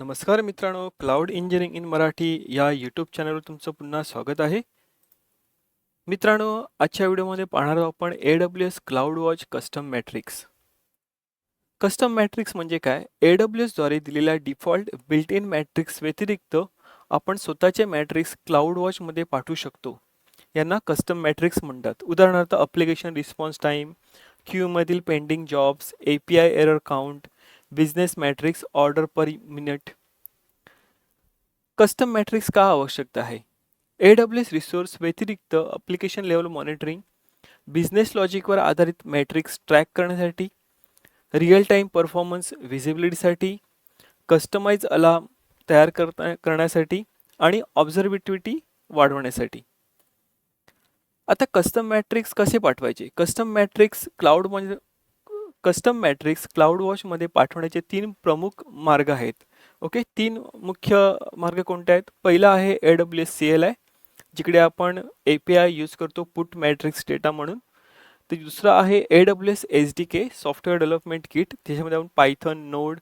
नमस्कार मित्रांनो cloud engineering in Marathi या यूट्यूब चॅनलवर तुमचं पुन्हा स्वागत आहे. मित्रांनो आजच्या व्हिडिओमध्ये पाहणार आहोत आपण A W S cloud watch custom metrics custom metrics म्हणजे काय? ए डब्ल्यू एसद्वारे दिलेल्या डिफॉल्ट बिल्ट इन मॅट्रिक्स व्यतिरिक्त आपण स्वतःचे मॅट्रिक्स क्लाउड वॉचमध्ये पाठवू शकतो. यांना कस्टम मॅट्रिक्स म्हणतात. उदाहरणार्थ application response time क्यूमधील pending jobs A P I error count business metrics order per minute. Custom metrics का आवश्यकता आहे? ए डब्ल्यू एस रिसोर्स व्यतिरिक्त अप्लिकेशन लेवल मॉनिटरिंग बिझनेस लॉजिकवर आधारित मॅट्रिक्स ट्रॅक करण्यासाठी रिअल टाईम परफॉर्मन्स व्हिजिबिलिटीसाठी कस्टमाइज अलार्म तयार करता करण्यासाठी आणि ऑब्झर्वेटिव्हिटी वाढवण्यासाठी. आता कस्टम मॅट्रिक्स कसे पाठवायचे? कस्टम मॅट्रिक्स क्लाउड म्हणजे कस्टम मॅट्रिक्स क्लाउड वॉशमध्ये पाठवण्याचे तीन प्रमुख मार्ग आहेत. ओके तीन मुख्य मार्ग कोणते आहेत? पहिला आहे A W S C L I जिकडे आपण ए पी आय यूज करतो पुट मॅट्रिक्स डेटा म्हणून. तर दुसरं आहे A W S S D K software development kit त्याच्यामध्ये आपण पायथन नोड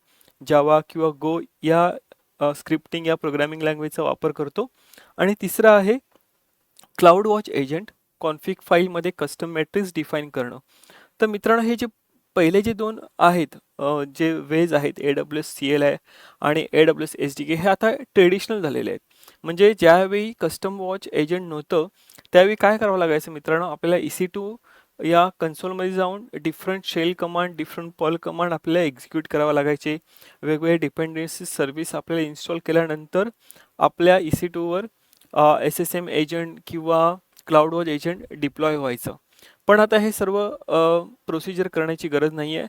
जावा किंवा गो या स्क्रिप्टिंग या प्रोग्रामिंग लँग्वेजचा वापर करतो. आणि तिसरं आहे क्लाउड वॉच एजंट कॉन्फिक फाईलमध्ये कस्टम मॅट्रिक्स डिफाईन करणं. तर मित्रांनो हे जे पहिले जे दोन आहेत जे वेज आहेत A W S C L I आणि A W S S D K हे आता ट्रेडिशनल झालेले आहेत. म्हणजे ज्यावेळी कस्टम वॉच एजंट नव्हतं त्यावेळी काय करावं लागायचं मित्रांनो? आपल्याला ई सी टू या कन्सोलमध्ये जाऊन different shell command different poll command आपल्याला एक्झिक्यूट करावं लागायचे. वेगवेगळे डिपेंडन्सी सर्व्हिस आपल्याला इन्स्टॉल केल्यानंतर आपल्या ई सी टूवर एस एस एम एजंट किंवा क्लाउड वॉच एजंट डिप्लॉय व्हायचं. पण आता हे सर्व प्रोसिजर करण्याची गरज नाही आहे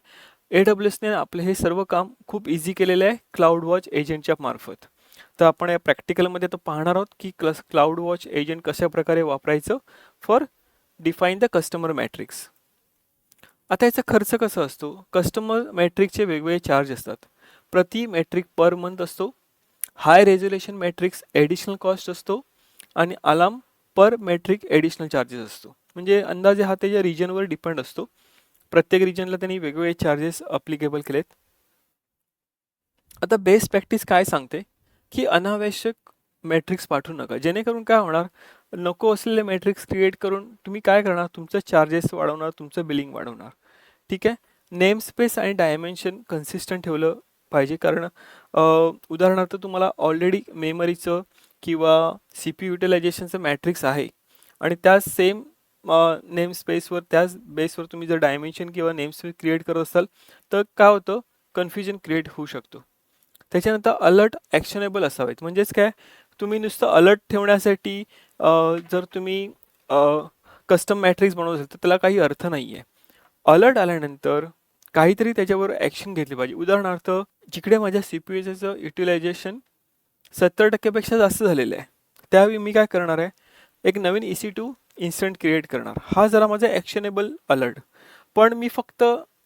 ए डब्ल्यू एसने आपलं हे सर्व काम खूप इझी केलेलं आहे क्लाउड वॉच एजंटच्या मार्फत. तर आपण या प्रॅक्टिकलमध्ये आता पाहणार आहोत की क्लस क्लाउड वॉच एजंट कशा प्रकारे वापरायचं for define the customer metrics आता याचा खर्च कसा असतो? कस्टमर मॅट्रिकचे वेगवेगळे चार्ज असतात. प्रति मॅट्रिक पर मंथ असतो. High resolution metrics additional cost असतो. आणि alarm per metric additional charges असतो. म्हणजे अंदाजे हा त्याच्या रिजनवर डिपेंड असतो. प्रत्येक रिजनला त्यांनी वेगवेगळे चार्जेस अप्लिकेबल केलेत. आता बेस्ट प्रॅक्टिस काय सांगते? की अनावश्यक मॅट्रिक्स पाठवू नका. जेणेकरून काय होणार? नको असलेले मॅट्रिक्स क्रिएट करून तुम्ही काय करणार? तुमचं चार्जेस वाढवणार तुमचं बिलिंग वाढवणार. ठीक आहे? नेम स्पेस आणि डायमेन्शन कन्सिस्टंट ठेवलं पाहिजे. कारण उदाहरणार्थ तुम्हाला ऑलरेडी मेमरीचं किंवा सी पी युटिलायझेशनचं मॅट्रिक्स आहे. आणि त्याच सेम नेम स्पेसवर त्याच बेसवर तुम्ही जर डायमेन्शन किंवा नेम स्पेस क्रिएट करत असाल तर काय होतं? कन्फ्युजन क्रिएट होऊ शकतो. त्याच्यानंतर अलर्ट ॲक्शनेबल असावेत. म्हणजेच काय? तुम्ही नुसतं अलर्ट ठेवण्यासाठी जर तुम्ही कस्टम मॅट्रिक्स बनवत असेल तर त्याला काही अर्थ नाही आहे अलर्ट आल्यानंतर काहीतरी त्याच्यावर ॲक्शन घेतली पाहिजे. उदाहरणार्थ जिकडे माझ्या सी पी यूचं युटिलायझेशन सत्तर टक्क्यापेक्षा जास्त झालेलं आहे. त्यावेळी मी काय करणार आहे? एक नवीन E C two instant create करणार. हा जरा माझा ॲक्शनेबल अलर्ट पण मी फक्त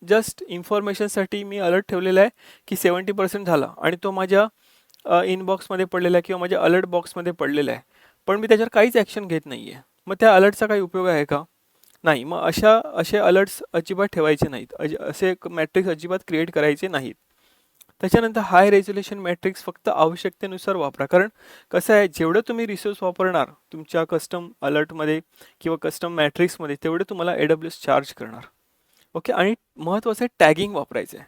जस्ट इन्फॉर्मेशनसाठी मी अलर्ट ठेवलेला आहे की सेवन्टी पर्सेंट झाला आणि तो माझ्या इनबॉक्समध्ये पडलेला आहे किंवा माझ्या अलर्ट बॉक्समध्ये पडलेला आहे. पण मी त्याच्यावर काहीच ॲक्शन घेत नाही आहे मग त्या अलर्टचा काही उपयोग आहे का? नाही. मग अशा असे अलर्ट्स अजिबात ठेवायचे नाहीत. अज असे मॅट्रिक्स अजिबात क्रिएट करायचे नाहीत. त्याच्यानंतर हाय रेझोल्युशन मॅट्रिक्स फक्त आवश्यकतेनुसार वापरा. कारण कसं आहे जेवढं तुम्ही रिसोर्स वापरणार तुमच्या कस्टम अलर्टमध्ये किंवा कस्टम मॅट्रिक्समध्ये तेवढे तुम्हाला ए डब्ल्यू एस चार्ज करणार. ओके आणि महत्त्वाचं आहे टॅगिंग वापरायचं आहे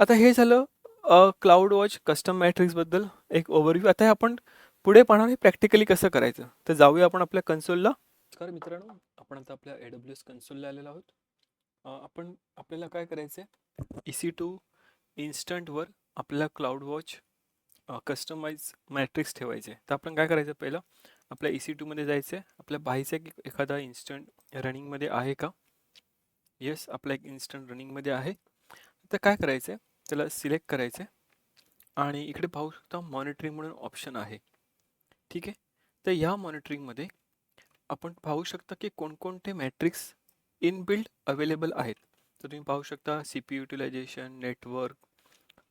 आता हे झालं क्लाउड वॉच कस्टम मॅट्रिक्सबद्दल एक ओव्हरव्ह्यू आता हे आपण पुढे पाहणार हे प्रॅक्टिकली कसं करायचं. तर जाऊया आपण आपल्या कन्सोलला नमस्कार मित्रांनो आपण आता आपल्या ए डब्ल्यू एस कन्सोलला आलेलो आहोत. आपण आपल्याला काय करायचं आहे ई सी टू इन्स्टंटवर आपल्याला क्लाउड वॉच कस्टमाइज मॅट्रिक्स ठेवायचे. तर आपण काय करायचं पहिलं? आपल्या ई सी टूमध्ये जायचं आहे आपल्या पाहायचं आहे की एखादा इन्स्टंट रनिंगमध्ये आहे का? येस आपला एक इन्स्टंट रनिंगमध्ये आहे. तर काय करायचं आहे त्याला सिलेक्ट करायचं आहे आणि इकडे पाहू शकता मॉनिटरिंग म्हणून ऑप्शन आहे. ठीक आहे? तर या मॉनिटरिंगमध्ये आपण पाहू शकता की कोणकोणते मॅट्रिक्स इनबिल्ड अवेलेबल आहेत. तर तुम्ही पाहू शकता C P utilization network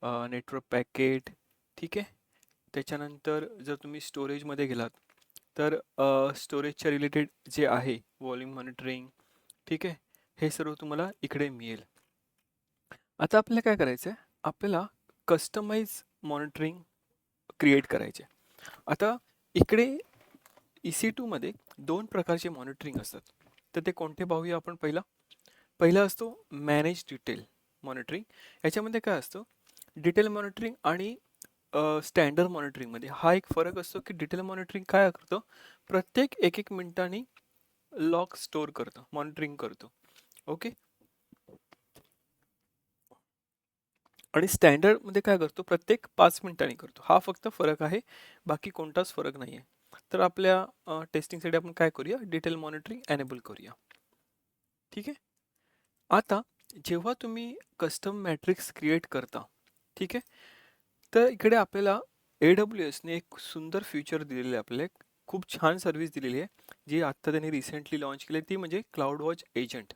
network packet ठीक आहे? त्याच्यानंतर जर तुम्ही स्टोरेजमध्ये गेलात तर स्टोरेजच्या रिलेटेड जे आहे व्हॉल्यूम मॉनिटरिंग ठीक आहे? हे सर्व तुम्हाला इकडे मिळेल. आता आपल्याला काय करायचं आहे आपल्याला कस्टमाइज मॉनिटरिंग क्रिएट करायचे आता इकडे ई सी टूमध्ये दोन प्रकारचे मॉनिटरिंग असतात. तर ते कोणते पाहूया आपण पहिला? पहिला असतो मॅनेज डिटेल मॉनिटरिंग याच्यामध्ये काय असतं? डिटेल मॉनिटरिंग आणि स्टँडर्ड मॉनिटरिंगमध्ये. हा एक फरक असतो की डिटेल मॉनिटरिंग काय करतं? प्रत्येक एक एक मिनिटांनी लॉग स्टोअर करतं मॉनिटरिंग करतो. ओके? आणि स्टँडर्डमध्ये काय करतो? प्रत्येक पाच मिनिटांनी करतो. हा फक्त फरक आहे बाकी कोणताच फरक नाही आहे. तर आपल्या टेस्टिंगसाठी आपण काय करूया? डिटेल मॉनिटरिंग एनेबल करूया. ठीक आहे? आता जेव्हा तुम्ही कस्टम मॅट्रिक्स क्रिएट करता ठीक आहे? तर इकडे आपल्याला ए डब्ल्यू एसने एक सुंदर फ्युचर दिलेलं आहे आपल्याला. एक खूप छान सर्व्हिस दिलेली आहे. जी आत्ता त्यांनी रिसेंटली लॉन्च केली ती म्हणजे क्लाउड वॉच एजंट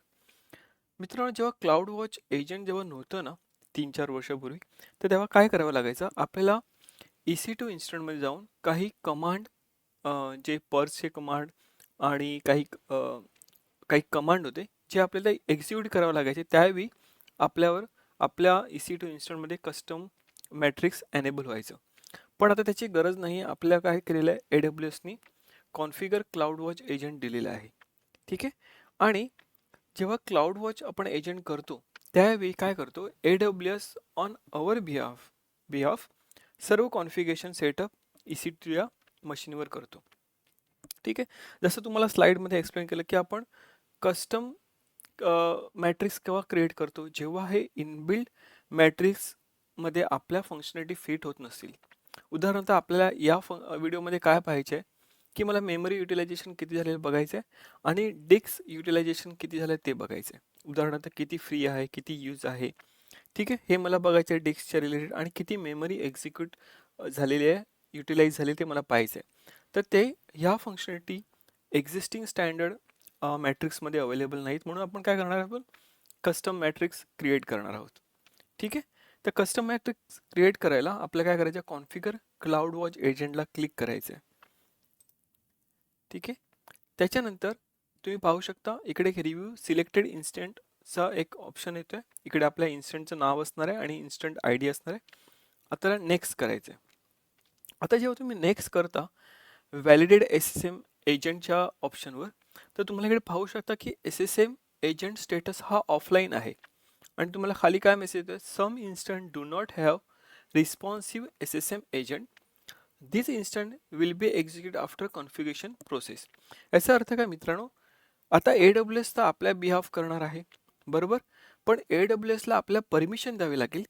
मित्रांनो जेव्हा क्लाउड वॉच एजंट जेव्हा नव्हतं ना तीन चार वर्षापूर्वी तर तेव्हा काय करावं लागायचं? आपल्याला ई सी टू इन्स्टंटमध्ये जाऊन काही कमांड जे पर्सचे कमांड आणि काही काही कमांड होते जे आपल्याला एक्झिक्यूट करावं लागायचे त्यावेळी आपल्यावर आपल्या ई सी टू इन्स्टंटमध्ये कस्टम मॅट्रिक्स एनेबल व्हायचं. पण आता त्याची गरज नाही आपल्या काय केलेलं आहे ए डब्ल्यू एसनी कॉन्फिगर क्लाउड वॉच एजंट दिलेलं आहे. ठीक आहे? आणि जेव्हा क्लाउड वॉच आपण एजंट करतो त्यावेळी काय करतो? A W S on our behalf behalf सर्व configuration setup E C two या मशीनवर करतो. ठीक आहे? जसं तुम्हाला स्लाईडमध्ये एक्सप्लेन केलं की आपण कस्टम मॅट्रिक्स केव्हा क्रिएट करतो? जेव्हा हे इनबिल्ड मॅट्रिक्समध्ये आपल्या फंक्शनॅलिटी फिट होत नसतील उदाहरणार्थ आपल्याला या फ व्हिडिओमध्ये काय पाहिजे आहे की मला मेमरी युटिलायझेशन किती झालेलं बघायचं आहे आणि डिस्क युटिलायझेशन किती झालं ते बघायचं आहे उदाहरणार्थ किती फ्री आहे किती यूज आहे. ठीक आहे? हे मला बघायचं आहे डिस्कच्या रिलेटेड आणि किती मेमरी एक्झिक्यूट झालेली आहे युटिलाइज झाली ते मला पाहिजे आहे तर ते ह्या फंक्शनॅलिटी एक्झिस्टिंग स्टँडर्ड मॅट्रिक्समध्ये अवेलेबल नाहीत म्हणून आपण काय करणार आहोत? कस्टम मॅट्रिक्स क्रिएट करणार आहोत. ठीक आहे? तर कस्टम मॅट्रिक्स क्रिएट करायला आपल्याला काय करायचं कॉन्फिगर क्लाउड वॉच एजंटला क्लिक करायचं आहे. ठीक आहे? त्याच्यानंतर तुम्ही पाहू शकता इकडे एक रिव्ह्यू सिलेक्टेड इन्स्टंटचा एक ऑप्शन येतो आहे इकडे आपल्या इन्स्टंटचं नाव असणार आहे आणि इन्स्टंट आय डी असणार आहे. आता नेक्स्ट करायचं आहे. आता जेव्हा तुम्ही नेक्स्ट करता व्हॅलिडेड एस एस एम एजंटच्या ऑप्शनवर. तर तुम्हाला इकडे पाहू शकता की S S M agent status हा ऑफलाईन आहे. आणि तुम्हाला खाली काय मेसेज येतो some instant do not have responsive S S M agent this instant will be execute after configuration process याचा अर्थ काय मित्रांनो? आता ए डब्ल्यू एस तर आपल्या बिहाफ करणार आहे. बरोबर? पण ए डब्ल्यू एसला आपल्या परमिशन द्यावी लागेल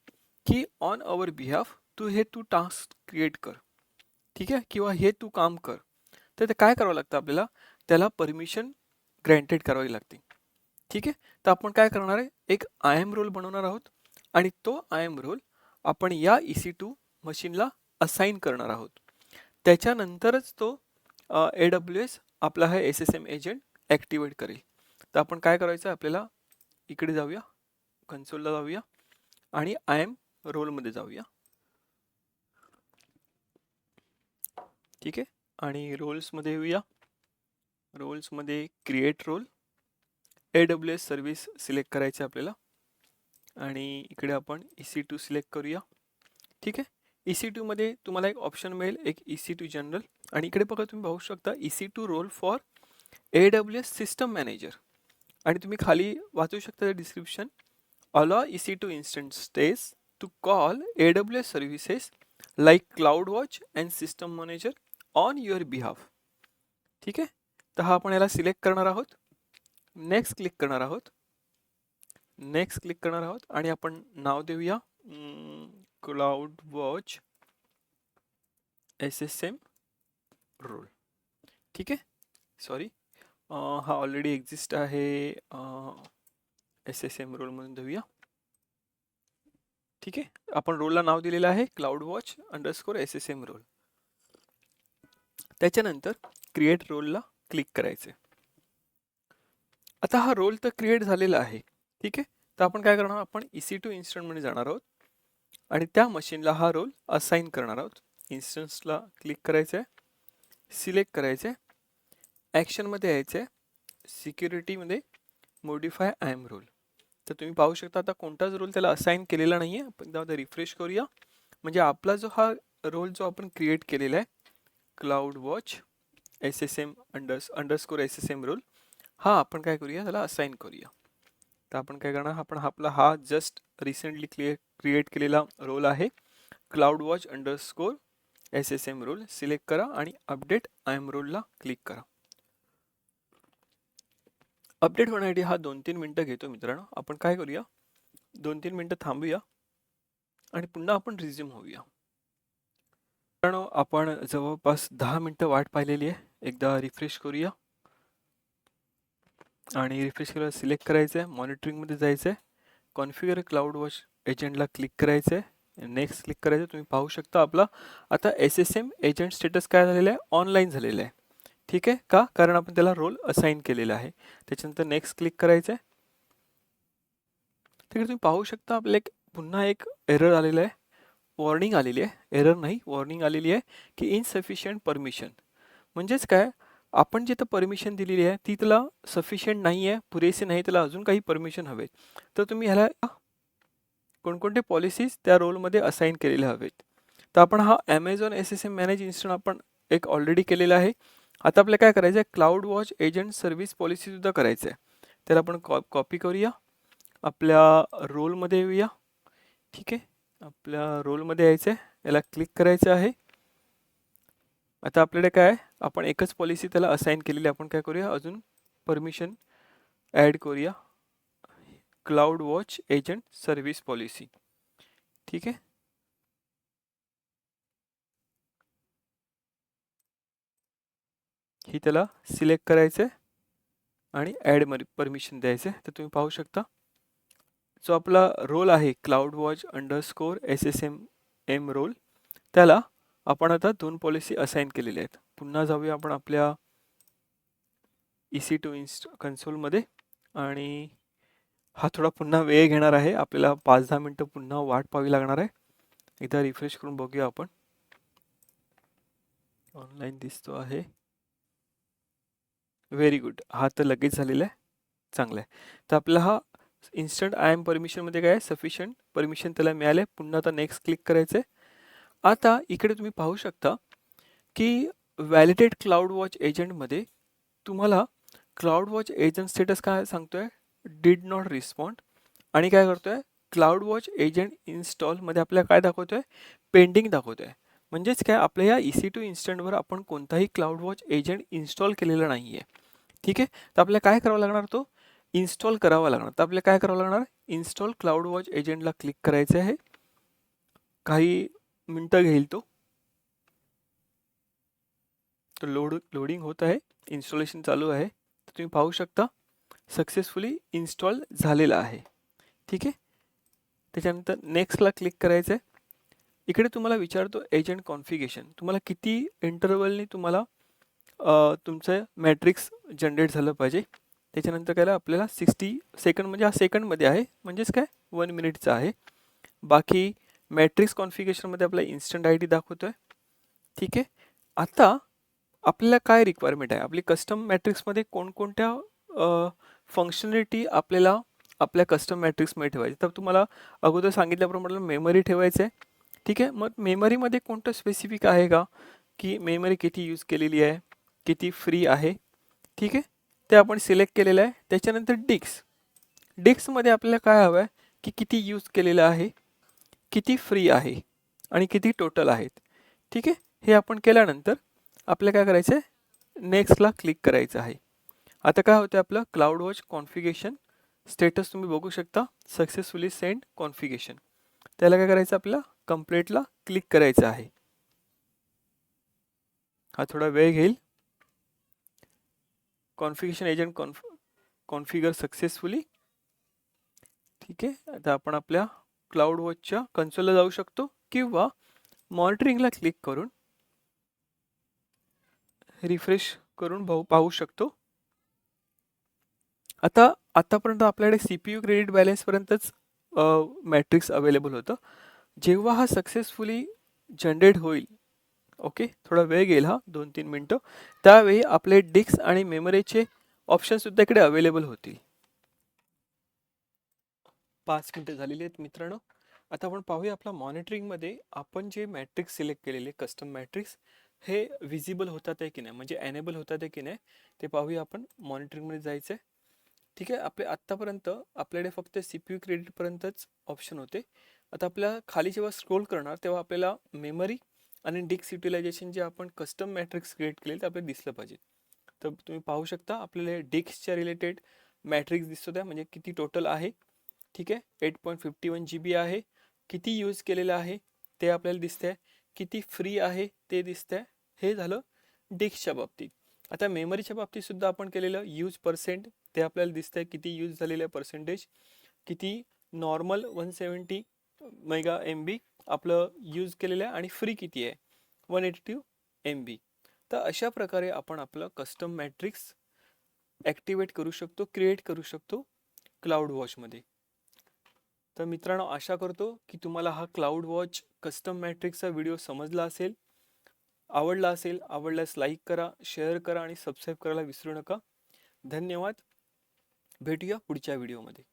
की ऑन अवर बिहाफ तू हे तू टास्क क्रिएट कर. ठीक आहे? किंवा हे तू काम कर. तर ते काय करावं लागतं आपल्याला? त्याला परमिशन ग्रँटेड करावी लागते. ठीक आहे? तर आपण काय करणार आहे? एक आय एम रोल बनवणार आहोत आणि तो आय एम रोल आपण या ई सी टू मशीनला असाइन करणार आहोत. त्याच्यानंतरच तो ए डब्ल्यू एस आपला हा S S M agent activate करेल. तर आपण काय करायचं? आपल्याला इकडे जाऊया कन्सोलला जाऊया आणि आय एम रोलमध्ये जाऊया. ठीक आहे? आणि रोल्समध्ये येऊया. रोल्समध्ये create role A W S service select करायचे आपल्याला. आणि इकडे आपण ई सी टू सिलेक्ट करूया. ठीक आहे? ई सी टूमध्ये तुम्हाला एक ऑप्शन मिळेल एक ई सी टू जनरल आणि इकडे बघा तुम्ही पाहू शकता E C two role for A W S system manager आणि तुम्ही खाली वाचू शकता description allow E C two instant stage to call A W S services like cloud watch and system manager on your behalf ठीक आहे? तर हा आपण याला सिलेक्ट करणार आहोत. नेक्स्ट क्लिक करणार आहोत. नेक्स्ट क्लिक करणार आहोत. आणि आपण नाव देऊया. Cloud watch S S M role ठीक आहे? सॉरी हा ऑलरेडी एक्झिस्ट आहे. एस एस एम रोल म्हणून देऊया. ठीक आहे? आपण रोलला नाव दिलेलं आहे. Cloud watch underscore S S M role त्याच्यानंतर क्रिएट रोलला क्लिक करायचे. आता हा रोल तर क्रिएट झालेला आहे. ठीक आहे? तर आपण काय करणार? आपण ई सी टू इन्स्टंटमध्ये जाणार आहोत. आणि त्या मशीनला हा रोल असाइन करणार आहोत. इन्स्टन्सला क्लिक करायचं आहे सिलेक्ट करायचं आहे ॲक्शनमध्ये यायचं आहे सिक्युरिटीमध्ये मोडिफाय आय एम रोल तर तुम्ही पाहू शकता आता कोणताच रोल त्याला असाइन केलेला नाही आहे आपण त्यामध्ये रिफ्रेश करूया. म्हणजे आपला जो हा रोल जो आपण क्रिएट केलेला आहे cloud watch S S M अंडर्स underscore S S M role हा आपण काय करूया? त्याला असाइन करूया. तर आपण काय करणार? आपण आपला हा जस्ट रिसेंटली क्लिअर क्रिएट केलेला रोल आहे. Cloud watch underscore S S M role select करा आणि अपडेट आय एम रोलला क्लिक करा. अपडेट होण्यासाठी हा दोन तीन मिनटं घेतो मित्रांनो. आपण काय करूया? दोन तीन मिनटं थांबूया आणि पुन्हा आपण रिझ्यूम होऊया. मित्रांनो आपण जवळपास दहा मिनटं वाट पाहिलेली आहे. एकदा रिफ्रेश करूया. आणि रिफ्रेश केल्यावर सिलेक्ट करायचं आहे मॉनिटरिंगमध्ये जायचं आहे कॉन्फिगर क्लाउड वॉच एजंटला क्लिक करायचं आहे नेक्स्ट क्लिक करायचं तुम्ही पाहू शकता आपला. आता S S M agent status काय झालेलं आहे? ऑनलाईन झालेलं आहे. ठीक आहे? का? कारण आपण त्याला रोल असाइन केलेला आहे. त्याच्यानंतर नेक्स्ट क्लिक करायचं आहे तिकडे तुम्ही पाहू शकता आपलं एक पुन्हा एक एरर आलेला आहे. वॉर्निंग आलेली आहे. एरर नाही वॉर्निंग आलेली आहे की इनसफिशियंट परमिशन म्हणजेच काय? आपण जिथं परमिशन दिलेली आहे ती तिला सफिशियंट नाही आहे पुरेसे नाही त्याला अजून काही परमिशन हवेत. तर तुम्ही ह्याला कोणकोणते पॉलिसीज त्या रोलमध्ये असाइन केलेल्या हवेत. तर आपण हा Amazon S S M manage instant आपण एक ऑलरेडी केलेला आहे. आता आपल्याला काय करायचं आहे क्लाउड वॉच एजंट सर्व्हिस पॉलिसीसुद्धा करायचं आहे त्याला आपण कॉ कॉपी करूया. आपल्या रोलमध्ये येऊया. ठीक आहे? आपल्या रोलमध्ये यायचं आहे याला क्लिक करायचं आहे. आता आपल्याकडे काय आहे? आपण एकच पॉलिसी त्याला असाइन केलेली आपण काय करूया? अजून परमिशन ॲड करूया. Cloud watch agent service policy ठीक आहे? ही त्याला सिलेक्ट करायचं आहे आणि ॲड मर परमिशन द्यायचं आहे तर तुम्ही पाहू शकता. जो आपला रोल आहे cloud watch underscore S S M M role त्याला आपण आता दोन पॉलिसी असाइन केलेल्या आहेत. पुन्हा जाऊया आपण आपल्या ई सी टू इन्स्ट कन्सोलमध्ये आणि हा थोडा पुन्हा वेळ घेणार आहे. आपल्याला पाच दहा मिनटं पुन्हा वाट पाहावी लागणार आहे. एकदा रिफ्रेश करून बघूया आपण. ऑनलाईन दिसतो आहे. व्हेरी गुड हा तर लगेच झालेला आहे. चांगला आहे. तर आपला हा इन्स्टंट आय एम परमिशनमध्ये काय आहे? सफिशियंट परमिशन त्याला मिळाले. पुन्हा आता नेक्स्ट क्लिक करायचं आहे आता इकडे तुम्ही पाहू शकता की व्हॅलिडेट क्लाउड वॉच एजंटमध्ये तुम्हाला क्लाउड वॉच एजंट स्टेटस काय सांगतो आहे डिड नॉट रिस्पॉन्ड आणि काय करतोय? क्लाउड वॉच एजंट इन्स्टॉलमध्ये आपल्याला काय दाखवतो आहे पेंडिंग आहे म्हणजेच काय? आपल्या या ई सी टू इन्स्टंटवर आपण कोणताही क्लाउड वॉच एजंट इन्स्टॉल केलेला नाही आहे ठीक आहे? तर आपल्याला काय करावं लागणार तो? इन्स्टॉल करावा लागणार. तर आपल्याला काय करावं लागणार? इन्स्टॉल क्लाउड वॉच एजंटला क्लिक करायचं आहे. काही मिनटं घेईल तो. लोड लोडिंग होत आहे. इन्स्टॉलेशन चालू आहे. तर तुम्ही पाहू शकता सक्सेसफुली इन्स्टॉल झालेला आहे. ठीक आहे? त्याच्यानंतर नेक्स्टला क्लिक करायचं आहे. इकडे तुम्हाला विचारतो एजंट कॉन्फिगेशन. तुम्हाला किती इंटरवलनी तुम्हाला तुमचं मॅट्रिक्स जनरेट झालं पाहिजे? त्याच्यानंतर कायला आपल्याला सिक्स्टी सेकंड म्हणजे हा सेकंडमध्ये आहे म्हणजेच काय? वन मिनिटचा आहे. बाकी मॅट्रिक्स कॉन्फिगेशनमध्ये आपला इन्स्टंट आय डी दाखवतो आहे ठीक आहे? आता आपल्याला काय रिक्वायरमेंट आहे? आपली कस्टम मॅट्रिक्समध्ये कोणकोणत्या फंक्शनॅलिटी आपल्याला आपल्या कस्टम मॅट्रिक्समध्ये ठेवायची? तर तुम्हाला अगोदर सांगितल्याप्रमाणे मेमरी ठेवायचं आहे. ठीक आहे? मग मेमरीमध्ये कोणतं स्पेसिफिक आहे का? की मेमरी किती यूज केलेली आहे? किती फ्री आहे? ठीक आहे? ते आपण सिलेक्ट केलेलं आहे. त्याच्यानंतर डिक्स डिक्समध्ये आपल्याला काय हवं आहे की किती यूज केलेलं आहे किती फ्री आहे आणि किती टोटल आहेत. ठीक आहे? हे आपण केल्यानंतर आपल्याला काय करायचं आहे नेक्स्टला क्लिक करायचं आहे. आता काय होतं आपलं? क्लाउड वॉच कॉन्फिगेशन स्टेटस तुम्ही बघू शकता. सक्सेसफुली सेंड कॉन्फिगेशन त्याला काय करायचं आपल्याला? कम्प्लेटला क्लिक करायचं आहे. हा थोडा वेळ घेईल. कॉन्फिगेशन एजंट कॉन्फ कॉन्फिगर सक्सेसफुली ठीक आहे. आता आपण आपल्या क्लाउड वॉचच्या कन्सोलला जाऊ शकतो किंवा मॉनिटरिंगला क्लिक करून रिफ्रेश करून भाऊ पाहू शकतो. आता आतापर्यंत आपल्याकडे सी पी यू क्रेडिट बॅलन्सपर्यंतच मॅट्रिक्स अवेलेबल होतं. जेव्हा हा सक्सेसफुली जनरेट होईल ओके थोडा वेळ गेला हा दोन तीन मिनटं. त्यावेळी आपले डिस्क आणि मेमरीचे ऑप्शनसुद्धा इकडे अवेलेबल होतील. पाच मिनटं झालेली आहेत मित्रांनो. आता आपण पाहूया आपला मॉनिटरिंगमध्ये आपण जे मॅट्रिक्स सिलेक्ट केलेले कस्टम मॅट्रिक्स हे विजिबल होतात आहे की नाही? म्हणजे ॲनेबल होतात आहे की नाही? ते पाहूया आपण मॉनिटरिंगमध्ये जायचं आहे ठीक आहे आपले आत्तापर्यंत आपल्याकडे फक्त सी पी यू क्रेडिटपर्यंतच ऑप्शन होते. आता आपल्या खाली जेव्हा स्क्रोल करणार तेव्हा आपल्याला मेमरी आणि डिक्स युटिलायझेशन जे आपण कस्टम मॅट्रिक्स क्रिएट केले ते आपल्याला दिसलं पाहिजे. तर तुम्ही पाहू शकता आपल्याला डिक्सच्या रिलेटेड मॅट्रिक्स दिसतो त्या म्हणजे किती टोटल आहे. ठीक आहे? Eight point fifty one G B आहे. किती यूज केलेलं आहे ते आपल्याला दिसतंय. किती फ्री आहे ते दिसतंय. हे झालं डिक्सच्या बाबतीत. आता मेमरीच्या बाबतीत सुद्धा आपण केलेलं यूज पर्सेंट ते आपल्याला दिसतंय किती यूज झालेलं आहे पर्सेंटेज किती normal one seventy mega M B आपलं यूज केलेलं आहे आणि फ्री किती आहे? One eighty two M B तर अशा प्रकारे आपण आपलं कस्टम मॅट्रिक्स ॲक्टिवेट करू शकतो क्रिएट करू शकतो क्लाउड वॉचमध्ये तर मित्रांनो आशा करतो की तुम्हाला हा क्लाउड वॉच कस्टम मॅट्रिक्सचा व्हिडिओ समजला असेल आवडला असेल आवडल्यास लाईक करा शेअर करा आणि सबस्क्राईब करायला विसरू नका. धन्यवाद. भेटूया पुढच्या व्हिडिओमध्ये